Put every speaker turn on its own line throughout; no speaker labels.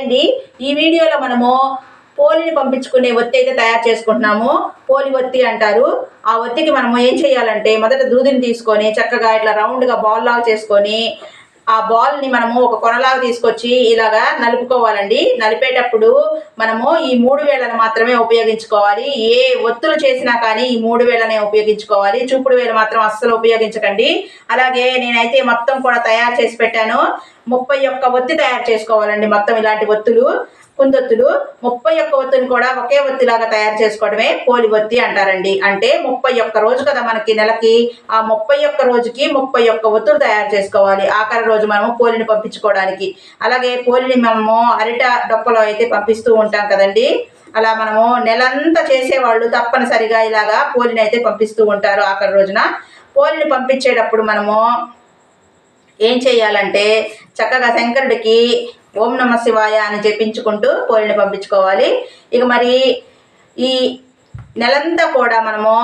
అండి. ఈ వీడియోలో మనము పోలిని పంపించుకునే ఒత్తి అయితే తయారు చేసుకుంటున్నాము. పోలి ఒత్తి అంటారు. ఆ ఒత్తికి మనము ఏం చేయాలంటే మొదట దూదిని తీసుకొని చక్కగా ఇట్లా రౌండ్గా బాల్ లాగా చేసుకొని ఆ బాల్ని మనము ఒక కొనలాగా తీసుకొచ్చి ఇలాగా నలుపుకోవాలండి. నలిపేటప్పుడు మనము ఈ మూడు వేలను మాత్రమే ఉపయోగించుకోవాలి. ఏ ఒత్తులు చేసినా కానీ ఈ మూడు వేలనే ఉపయోగించుకోవాలి. చూపుడు వేలు మాత్రం అస్సలు ఉపయోగించకండి. అలాగే నేనైతే మొత్తం కూడా తయారు చేసి పెట్టాను. ముప్పై ఒక్క ఒత్తి తయారు చేసుకోవాలండి మొత్తం ఇలాంటి ఒత్తులు కుందొత్తులు. ముప్పై ఒక్క ఒత్తుని కూడా ఒకే ఒత్తిలాగా తయారు చేసుకోవడమే పోలి ఒత్తి అంటారండి. అంటే ముప్పై ఒక్క రోజు కదా మనకి నెలకి. ఆ ముప్పై ఒక్క రోజుకి ముప్పై ఒక్క ఒత్తులు తయారు చేసుకోవాలి. ఆఖరి రోజు మనము పోలిని పంపించుకోవడానికి. అలాగే పోలిని మనము అరిట డొప్పలో అయితే పంపిస్తూ ఉంటాం కదండి. అలా మనము నెలంతా చేసేవాళ్ళు తప్పనిసరిగా ఇలాగా పోలిని అయితే పంపిస్తూ ఉంటారు ఆఖరి రోజున. పోలిని పంపించేటప్పుడు మనము ఏం చేయాలంటే చక్కగా శంకరుడికి ఓం నమ శివాయ అని చెప్పించుకుంటూ పోలిని పంపించుకోవాలి. ఇక మరి ఈ నెలంతా కూడా మనము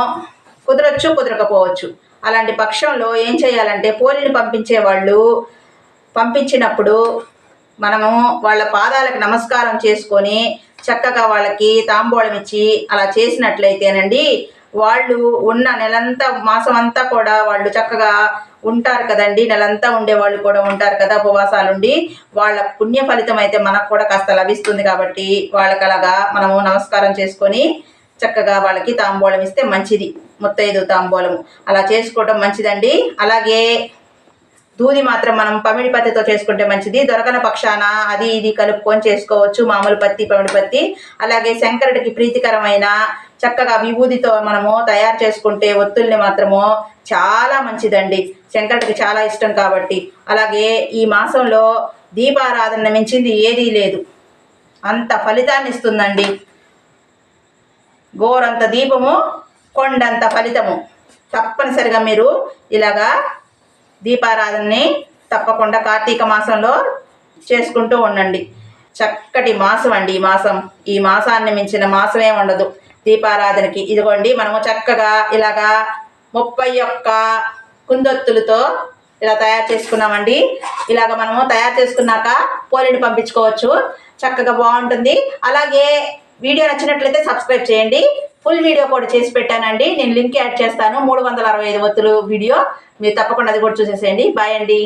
కుదరచ్చు కుదరకపోవచ్చు. అలాంటి పక్షంలో ఏం చేయాలంటే పోలిని పంపించే వాళ్ళు పంపించినప్పుడు మనము వాళ్ళ పాదాలకు నమస్కారం చేసుకొని చక్కగా వాళ్ళకి తాంబూలం ఇచ్చి అలా చేసినట్లయితేనండి వాళ్ళు ఉన్న నెలంతా మాసం అంతా కూడా వాళ్ళు చక్కగా ఉంటారు కదండి. నెలంతా ఉండే వాళ్ళు కూడా ఉంటారు కదా ఉపవాసాలుండి. వాళ్ళ పుణ్య ఫలితం అయితే మనకు కూడా కాస్త లభిస్తుంది కాబట్టి వాళ్ళకి అలాగా మనము నమస్కారం చేసుకొని చక్కగా వాళ్ళకి తాంబూలం ఇస్తే మంచిది. ముత్తైదు తాంబూలము. అలా చేసుకోవడం మంచిదండి. అలాగే దూది మాత్రం మనం పమిడి పత్తితో చేసుకుంటే మంచిది. దొరకన పక్షాన అది ఇది కలుపుకొని చేసుకోవచ్చు. మామూలు పత్తి పమిడి పత్తి. అలాగే శంకరుడికి ప్రీతికరమైన చక్కగా విభూతితో మనము తయారు చేసుకుంటే ఒత్తుల్ని మాత్రము చాలా మంచిదండి. శంకరుడికి చాలా ఇష్టం కాబట్టి. అలాగే ఈ మాసంలో దీపారాధన మించింది ఏదీ లేదు. అంత ఫలితాన్ని ఇస్తుందండి. గోరంత దీపము కొండంత ఫలితము. తప్పనిసరిగా మీరు ఇలాగా దీపారాధనని తప్పకుండా కార్తీక మాసంలో చేసుకుంటూ ఉండండి. చక్కటి మాసం అండి ఈ మాసం. ఈ మాసాన్ని మించిన మాసమే ఉండదు. దీపారాధనకి ఇదిగోండి మనము చక్కగా ఇలాగా ముప్పై ఒక్క కుందొత్తులతో ఇలా తయారు చేసుకున్నామండి. ఇలాగ మనము తయారు చేసుకున్నాక పోలిని పంపించుకోవచ్చు. చక్కగా బాగుంటుంది. అలాగే వీడియో నచ్చినట్లయితే సబ్స్క్రైబ్ చేయండి. ఫుల్ వీడియో కూడా చేసి పెట్టానండి. నేను లింక్ యాడ్ చేస్తాను. మూడు వందల అరవై ఐదు ఒత్తులు వీడియో. మీరు తప్పకుండా అది కూడా చూసేసేయండి. బాయ్ అండి.